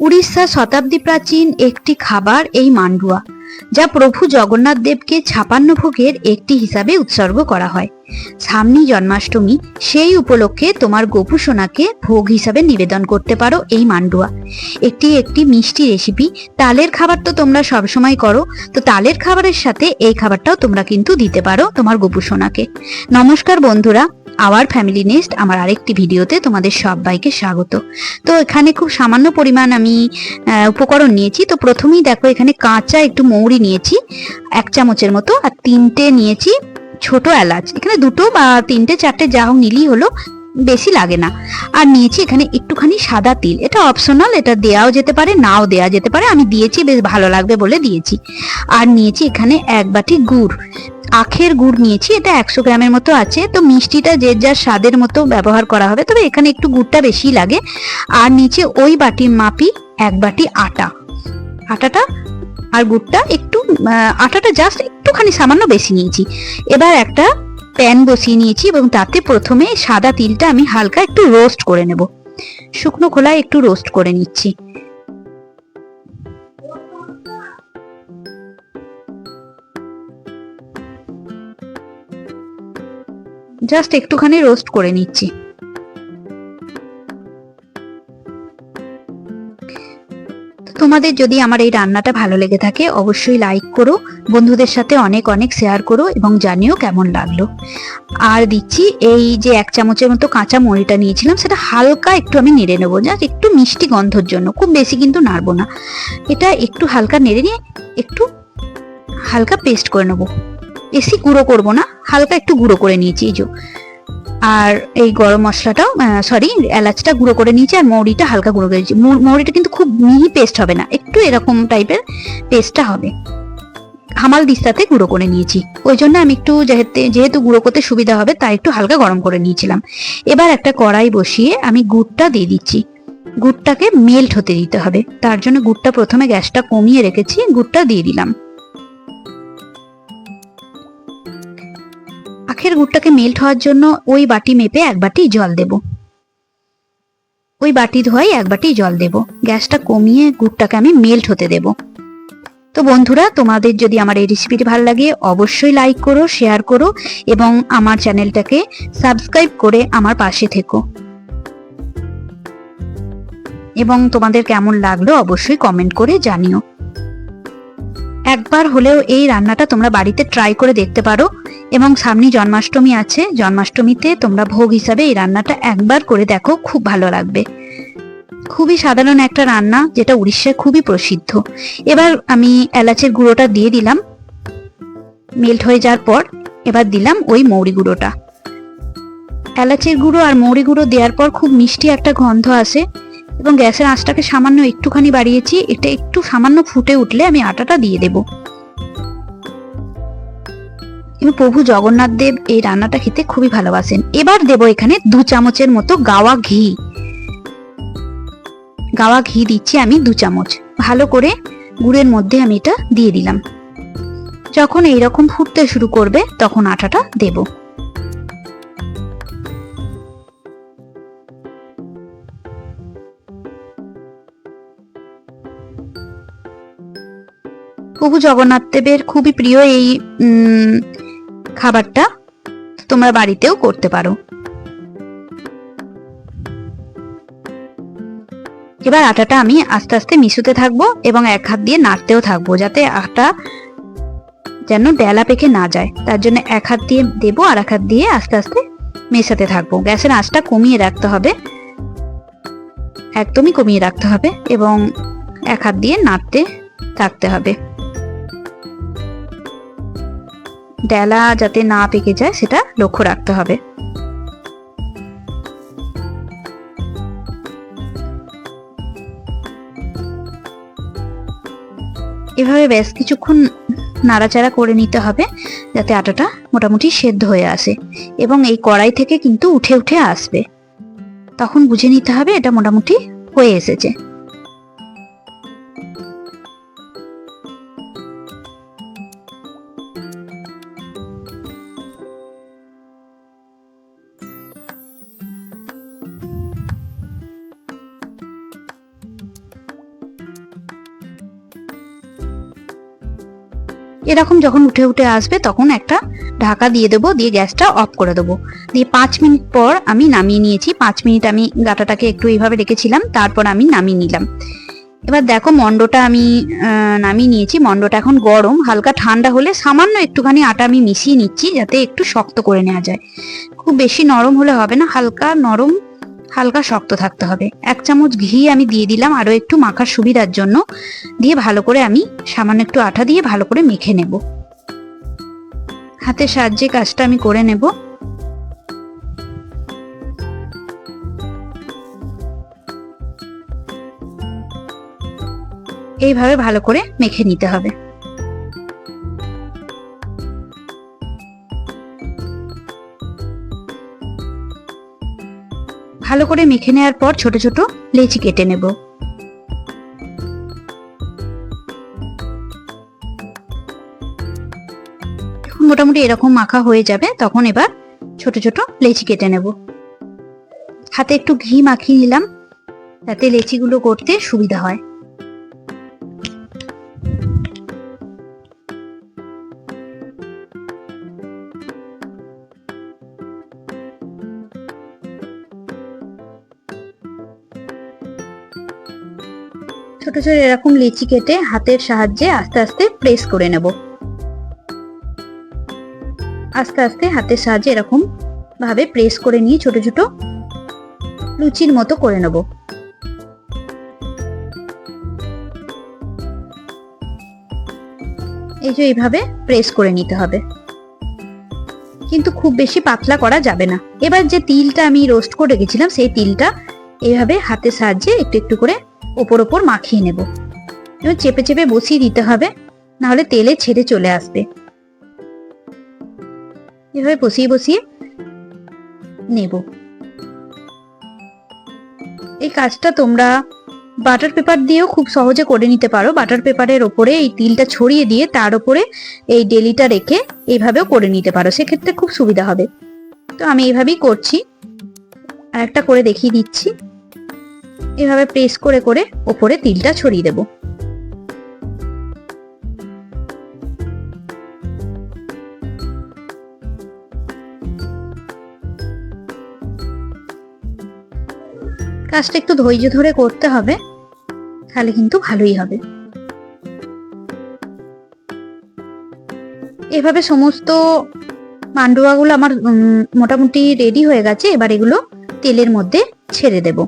উড়িষ্যা শতাব্দী প্রাচীন একটি খাবার এই মান্ডুয়া, যা প্রভু জগন্নাথ দেবকে ছাপান্ন ভোগের একটি হিসাবে উৎসর্গ করা হয়। সামনি জন্মাষ্টমী, সেই উপলক্ষে তোমার গোপু সোনাকে ভোগ হিসাবে নিবেদন করতে পারো এই মান্ডুয়া। একটি একটি মিষ্টি রেসিপি তালের খাবার তো তোমরা সবসময় করো, তো তালের খাবারের সাথে এই খাবারটাও তোমরা কিন্তু দিতে পারো তোমার গোপু সোনাকে। নমস্কার বন্ধুরা আওয়ার ফ্যামিলি নেস্ট আমার আরেকটি ভিডিওতে তোমাদের সবাইকে স্বাগত। তো এখানে খুব সামান্য পরিমাণ আমি উপকরণ নিয়েছি। তো প্রথমেই দেখো এখানে কাঁচা একটু মৌরি নিয়েছি, এক চামচের মতো, আর তিনটে নিয়েছি ছোট এলাচ। এখানে দুটো বা তিনটে, চারটে যা হোক নিলেই হলো, বেশি লাগে না। আর নিয়েছি এখানে একটুখানি সাদা তিল। এটা অপশনাল এটা দেওয়াও যেতে পারে, নাও দেওয়া যেতে পারে। আমি দিয়েছি, বেশ ভালো লাগবে বলে দিয়েছি। আর নিয়েছি এখানে এক বাটি গুড়। আখের গুড় নিয়েছি, এটা একশো গ্রামের মতো আছে। তো মিষ্টিটা যে যার স্বাদের মতো ব্যবহার করা হবে, তবে এখানে একটু গুড়টা বেশি লাগে। আর নিচে ওই বাটির মাপি এক বাটি আটা। আটাটা আর গুড়টা একটু আটাটা জাস্ট একটুখানি সামান্য বেশি নিয়েছি। এবার একটা প্যান বসিয়ে নিয়েছি এবং তাতে প্রথমে সাদা তিলটা আমি হালকা একটু রোস্ট করে নেব। শুকনো খোলায় একটু রোস্ট করে নিচ্ছি। জাস্ট একটুখানি রোস্ট করে নিচ্ছি। তোমাদের যদি আমার এই রান্নাটা ভালো লেগে থাকে, অবশ্যই লাইক করো, বন্ধুদের সাথে অনেক অনেক শেয়ার করো এবং জানিও কেমন লাগল। আর দিচ্ছি এই যে এক চামচের মতো কাঁচা মরিটা নিয়েছিলাম, সেটা হালকা একটু আমি নেড়ে নেব, জাস্ট একটু মিষ্টি গন্ধর জন্য, খুব বেশি কিন্তু নাড়বো না। এটা একটু হালকা নেড়ে নিয়ে একটু হালকা পেস্ট করে নেব। বেশি গুঁড়ো করব না, হালকা একটু গুঁড়ো করে নিয়েছি এই আর এই গরম মশলাটাও সরি এলাচটা গুঁড়ো করে নিয়েছি আর মৌরিটা হালকা গুঁড়ো করে নিয়েছি। মৌরিটা কিন্তু খুব মিহি পেস্ট হবে না, একটু এরকম টাইপের পেস্টটা হবে। হামাল দিস্তাতে গুঁড়ো করে নিয়েছি। ওই জন্য আমি একটু যেহেতু যেহেতু গুঁড়ো করতে সুবিধা হবে, তাই একটু হালকা গরম করে নিয়েছিলাম। এবার একটা কড়াই বসিয়ে আমি গুড়টা দিয়ে দিচ্ছি। গুড়টাকে মেল্ট হতে দিতে হবে। তার জন্য গুড়টা প্রথমে গ্যাসটা কমিয়ে রেখেছি, গুড়টা দিয়ে দিলাম। আখের গুড়টাকে মেল্ট হওয়ার জন্য ওই বাটি মেপে এক বাটি জল দেব। ওই বাটি ধোয়াই এক বাটি জল দেব। গ্যাসটা কমিয়ে গুড়টাকে আমি মেল্ট হতে দেব। তো বন্ধুরা, তোমাদের যদি আমার এই রেসিপিটি ভালো লাগে, অবশ্যই লাইক করো শেয়ার করো এবং আমার চ্যানেলটাকে সাবস্ক্রাইব করে আমার পাশে থেকো। এবং তোমাদের কেমন লাগল অবশ্যই কমেন্ট করে জানিও। একবার হলেও এই রান্নাটা তোমরা বাড়িতে ট্রাই করে দেখতে পারো এবং সামনে জন্মাষ্টমী আছে, জন্মাষ্টমীতে তোমরা ভোগ হিসাবে এই রান্নাটা একবার করে দেখো, খুব ভালো লাগবে। খুবই সাধারণ একটা রান্না, যেটা উড়িষ্যায় খুবই প্রসিদ্ধ। এবার আমি এলাচের গুঁড়োটা দিয়ে দিলাম। মেল্ট হয়ে যাওয়ার পর এবার দিলাম ওই মৌরি গুঁড়োটা। এলাচের গুঁড়ো আর মৌরি গুঁড়ো দেওয়ার পর খুব মিষ্টি একটা গন্ধ আসে। এবং গ্যাসের আঁচটাকে সামান্য একটুখানি বাড়িয়েছি। এটা একটু সামান্য ফুটে উঠলে আমি আটাটা দিয়ে দেবো। প্রভু জগন্নাথ দেব এই রান্নাটা খেতে খুবই ভালোবাসেন। এবার দেব এখানে দু চামচের মতো গাওয়া ঘি। গাওয়া ঘি দিচ্ছি আমি দু চামচ। ভালো করে গুড়ের মধ্যে আমি এটা দিয়ে দিলাম। যখন এইরকম ফুটতে শুরু করবে, তখন আটাটা দেব। প্রভু জগন্নাথ দেবের খুবই প্রিয় এই খাবারটা তোমরা বাড়িতেও করতে পারো। এবার আটাটা আমি আস্তে আস্তে মিশুতে থাকব এবং এক হাত দিয়ে নাড়তেও থাকব যাতে আটা যেন ডেলা পেকে না যায়। তার জন্য এক হাত দিয়ে দেবো আর এক হাত দিয়ে আস্তে আস্তে মেশাতে থাকব। গ্যাসের আঁচটা কমিয়ে রাখতে হবে। একদমই কমিয়ে রাখতে হবে এবং এক হাত দিয়ে নাড়তে থাকতে হবে। ডেলা যাতে না পেকে যায়, সেটা লক্ষ্য রাখতে হবে। এভাবে বেশ কিছুক্ষণ নাড়াচাড়া করে নিতে হবে, যাতে আটাটা মোটামুটি সেদ্ধ হয়ে আসে এবং এই কড়াই থেকে কিন্তু উঠে উঠে আসবে। তখন বুঝে নিতে হবে এটা মোটামুটি হয়ে এসেছে। এরকম যখন উঠে উঠে আসবে, তখন একটা ঢাকা দিয়ে দেবো, দিয়ে গ্যাসটা অফ করে দেবো। দিয়ে পাঁচ মিনিট পর আমি নামিয়ে নিয়েছি। পাঁচ মিনিট আমি গাটাটাকে একটু এইভাবে রেখেছিলাম, তারপর আমি নামিয়ে নিলাম। এবার দেখো মন্ডটা আমি নামিয়ে নিয়েছি। মন্ডটা এখন গরম, হালকা ঠান্ডা হলে সামান্য একটুখানি আটা আমি মিশিয়ে নিচ্ছি, যাতে একটু শক্ত করে নেওয়া যায়। খুব বেশি নরম হলে হবে না, হালকা নরম হালকা শক্ত থাকতে হবে। এক চামচ ঘি আমি দিয়ে দিলাম আরও একটু মাখার সুবিধার জন্য। দিয়ে ভালো করে আমি সামান্য একটু আটা দিয়ে ভালো করে মেখে নেব। হাতের সাহায্যে কাজটা আমি করে নেব। এইভাবে ভালো করে মেখে নিতে হবে। ভালো করে মেখে নেওয়ার পর ছোট ছোট লেচি কেটে নেব। মোটামুটি এরকম মাখা হয়ে যাবে, তখন এবার ছোট ছোট লেচি কেটে নেব। হাতে একটু ঘি মাখিয়ে নিলাম, তাতে লেচিগুলো করতে সুবিধা হয়। ছোট ছোট এরকম লিচি কেটে হাতের সাহায্যে আস্তে আস্তে প্রেস করে নেব। আস্তে আস্তে হাতের সাহায্যে এরকম ভাবে প্রেস করে নিয়ে ছোট ছোট লুচির মতো করে নেব। এই যে এইভাবে প্রেস করে নিতে হবে। কিন্তু খুব বেশি পাতলা করা যাবে না। এবার যে তিলটা আমি রোস্ট করে রেখেছিলাম, সেই তিলটা এইভাবে হাতের সাহায্যে একটু একটু করে ওপর ওপর মাখিয়ে নেব। এবার চেপে চেপে বসিয়ে দিতে হবে, নাহলে তেলে ছেড়ে চলে আসবে। এভাবে বসিয়ে বসিয়ে নেব। এই কাজটা তোমরা বাটার পেপার দিয়েও খুব সহজে করে নিতে পারো। বাটার পেপারের ওপরে এই তিলটা ছড়িয়ে দিয়ে তার ওপরে এই ডেলিটা রেখে এইভাবেও করে নিতে পারো। সেক্ষেত্রে খুব সুবিধা হবে। তো আমি এইভাবেই করছি। আর একটা করে দেখিয়ে দিচ্ছি। এভাবে প্রেস করে করে ওপরে তিলটা ছড়িয়ে দেব। কাজটা একটু ধৈর্য ধরে করতে হবে, তাহলে কিন্তু ভালোই হবে। এভাবে সমস্ত মান্ডুয়াগুলো আমার মোটামুটি রেডি হয়ে গেছে, এবার এগুলো তেলের মধ্যে ছেড়ে দেব।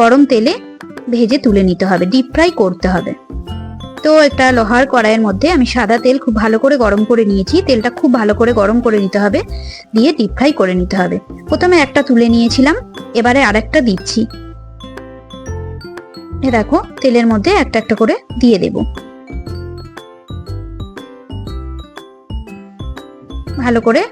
গরম তেলে ভেজে তুলে নিতে হবে ডিপ ফ্রাই করতে হবে। তো একটা লোহার কড়াইয়ের মধ্যে আমি সাদা তেল খুব ভালো করে গরম করে নিয়েছি, তেলটা খুব ভালো করে গরম করে নিতে হবে, দিয়ে ডিপ ফ্রাই করে নিতে হবে। প্রথমে একটা তুলে নিয়েছিলাম, এবারে আরেকটা দিচ্ছি। এ দেখো, তেলের মধ্যে একটা একটা করে দিয়ে দেব। ভালো করে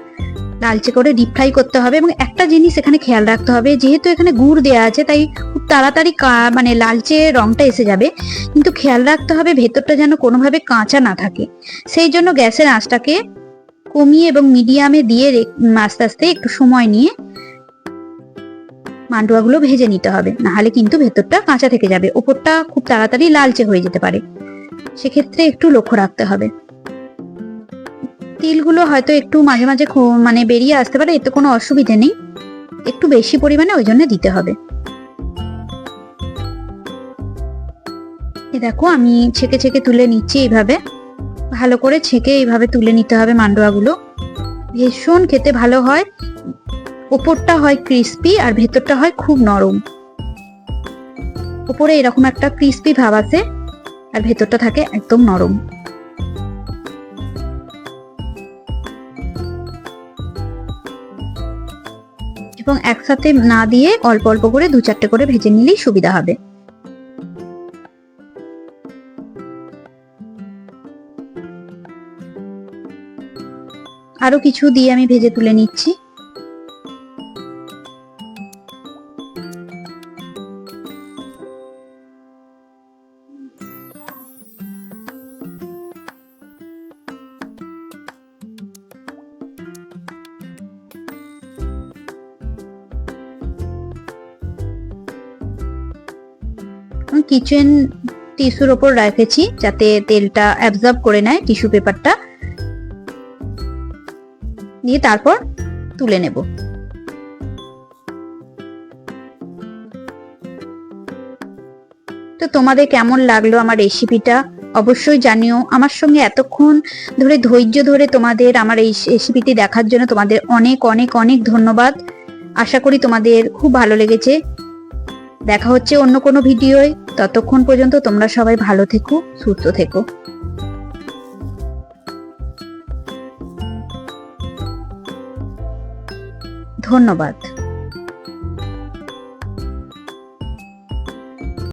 লালচে করে ডিপ ফ্রাই করতে হবে এবং একটা জিনিস এখানে খেয়াল রাখতে হবে, যেহেতু এখানে গুড় দেওয়া আছে, তাই খুব তাড়াতাড়ি মানে লালচে রংটা এসে যাবে। কিন্তু খেয়াল রাখতে হবে ভেতরটা যেন কোনোভাবে কাঁচা না থাকে। সেই জন্য গ্যাসের আঁচটাকে কমিয়ে এবং মিডিয়ামে দিয়ে আস্তে আস্তে একটু সময় নিয়ে মান্ডুয়াগুলো ভেজে নিতে হবে। নাহলে কিন্তু ভেতরটা কাঁচা থেকে যাবে। ওপরটা খুব তাড়াতাড়ি লালচে হয়ে যেতে পারে। সেক্ষেত্রে একটু লক্ষ্য রাখতে হবে। তিলগুলো হয়তো একটু মাঝে মাঝে মানে বেরিয়ে আসতে পারে, এতে কোনো অসুবিধে নেই। একটু বেশি পরিমাণে ওই জন্য দিতে হবে। দেখো, আমি ছেঁকে ছেঁকে তুলে নিচ্ছি এইভাবে। ভালো করে ছেঁকে এইভাবে তুলে নিতে হবে মান্ডোয়াগুলো। ভীষণ খেতে ভালো হয়। ওপরটা হয় ক্রিস্পি আর ভেতরটা হয় খুব নরম। ওপরে এরকম একটা ক্রিস্পি ভাব আছে, আর ভেতরটা থাকে একদম নরম। এবং একসাথে না দিয়ে অল্প অল্প করে দু চারটে করে ভেজে নিলেই সুবিধা হবে। আরও কিছু দিয়ে আমি ভেজে তুলে নিচ্ছি। কিচেন টিস্যুর ওপর রেখেছি যাতে তেলটা অ্যাবজর্ব করে নেয় টিস্যু পেপারটা দিয়ে তারপর তুলে নেব। তো তোমাদের কেমন লাগল আমার রেসিপিটা অবশ্যই জানিও। আমার সঙ্গে এতক্ষণ ধরে ধৈর্য ধরে তোমাদের আমার এই রেসিপিটি দেখার জন্য তোমাদের অনেক অনেক অনেক ধন্যবাদ। আশা করি তোমাদের খুব ভালো লেগেছে। দেখা হচ্ছে অন্য কোনো ভিডিওয় ততক্ষণ পর্যন্ত তোমরা সবাই ভালো থেকো সুস্থ থেকো। ধন্যবাদ।